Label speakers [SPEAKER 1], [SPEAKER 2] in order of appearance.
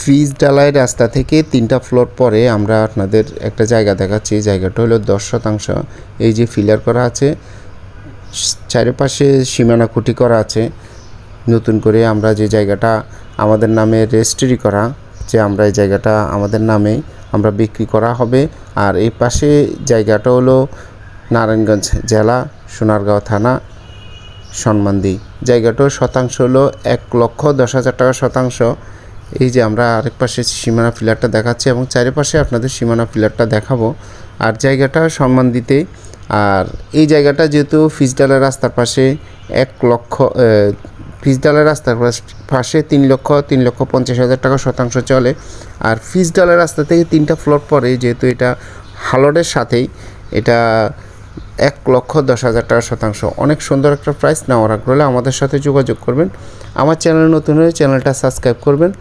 [SPEAKER 1] Fridge ডালাই রাস্তা থেকে তিনটা ফ্লোর পরে আমরা আপনাদের একটা জায়গা দেখাচ্ছি। এই জায়গাটা হলো দশ শতাংশ। এই যে ফিলার করা আছে, চারিপাশে সীমানা খুঁটি করা আছে। নতুন করে আমরা যে জায়গাটা আমাদের নামে রেজিস্ট্রি করা, যে আমরা এই জায়গাটা আমাদের নামে আমরা বিক্রি করা হবে। আর এই পাশে জায়গাটা হলো নারায়ণগঞ্জ জেলা, সোনারগাঁও থানা সম্মানদি জায়গাটার শতাংশ হলো এক লক্ষ দশ হাজার টাকা শতাংশ। এই যে আমরা আরেক পাশে সীমানা ফিলারটা দেখাচ্ছি এবং চারিপাশে আপনাদের সীমানা ফিলারটা দেখাবো। আর জায়গাটা সম্মান দিতে। আর এই জায়গাটা যেহেতু ফিজডালের রাস্তার পাশে এক লক্ষ ফিজডালের রাস্তার পাশ- তিন লক্ষ তিন লক্ষ পঞ্চাশ হাজার টাকা শতাংশ চলে। আর ফিজডালের রাস্তা থেকে তিনটা ফ্লোর পরে যেহেতু এটা হালডের সাথেই। এটা এক লক্ষ দশ হাজার টাকা শতাংশ। অনেক সুন্দর একটা প্রাইস নেওয়ার আগ্রহ আমাদের সাথে যোগাযোগ করবেন। আমার চ্যানেল নতুন হয়ে চ্যানেলটা সাবস্ক্রাইব করবেন।